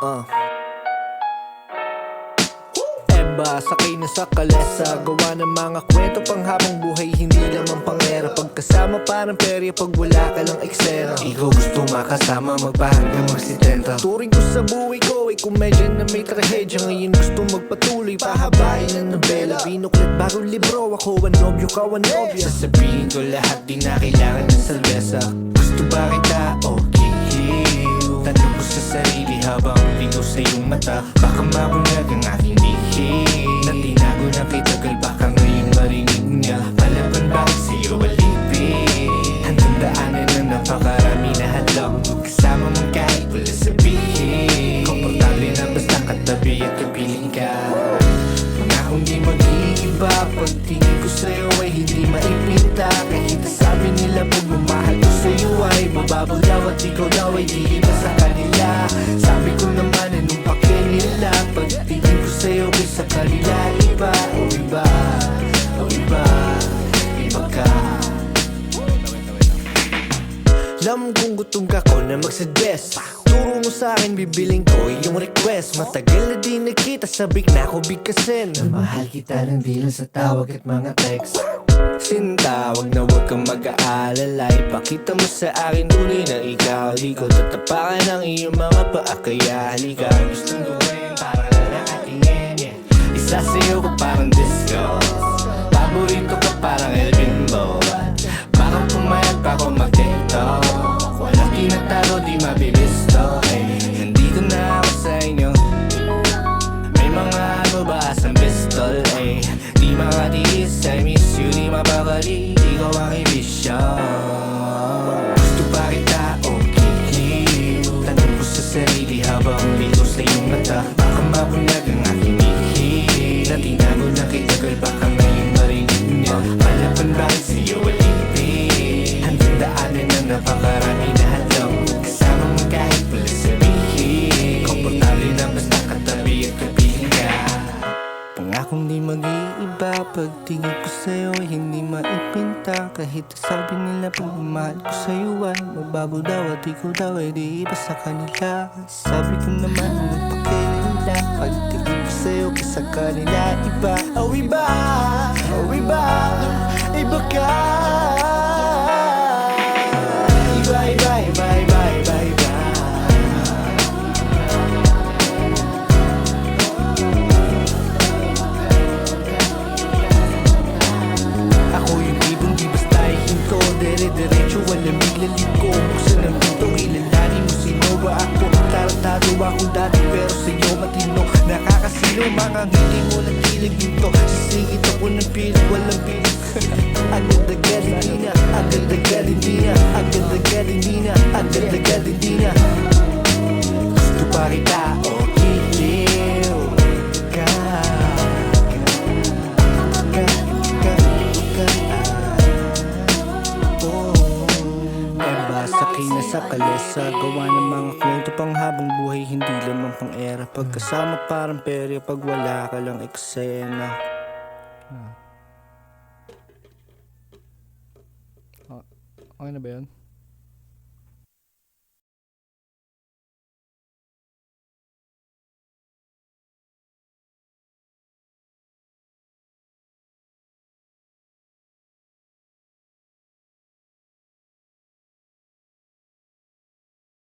Uh. Eba, sakay na sa kalesa. Gawa ng mga kwento pang habang buhay Hindi lamang pangera. Pagkasama parang perya Pag wala ka lang eksena. Ikaw gusto makasama Magpahanggang magsitenta Turing ko sa buhay ko Ay komedya na may trahedya Ngayon gusto magpatuloy Pahabain ng nobela. Binuklat bagong libro Ako ang nobyo, ka ang nobya. Sasabihin ko lahat Di na kailangan ng salvesa Gusto ba kita? Ko sa sarili habang lingaw sa iyong mata. Baka mabunyag ang aking lihim kanila Iba o iba o iba Iba ka. Alam kong gutom ka ko na magsuggest. Turo mo sa akin, bibiling ko yung request. Matagal na di nakita, sabik na ako bigkasin. Na mahal kita ng di lang sa tawag at mga text. Sinta, wag na wag kang mag-aalala. Ipakita mo sa akin tunay na ikaw. Di ko tatapakan ang iyong mga paa Kaya halika. Gustong gawin mapakali Ikaw ang ibisyo Gusto pa kita, okay. Tanong ko sa sarili habang lito sa iyong mata. Baka mabunyag ang aking ihip Na tinago na kay tagal baka ngayon marinig niya. Palaban bakit sa iyo alipin Hanggang daanan na napakarami Pangakong di mag-iiba. Pagtingin ko sa'yo ay hindi maipinta. Kahit sabi nila pagmamahal ko sa'yo ay Mababaw daw at ikaw daw ay di iba sa kanila. Sabi ko naman anong pakilinda Pagtingin ko sa'yo kaysa kanila iba. Oh iba, oh iba, iba ka kilig dito Sisingit ako ng pilit, walang pilit Agad-agad hindi na, agad-agad hindi na Agad-agad hindi na, agad-agad hindi na Gusto pa kita, o kalesa Gawa ng mga kwento pang habang buhay Hindi lamang pang era. Pagkasama parang perya. Pag wala ka lang eksena. Okay na ba yun?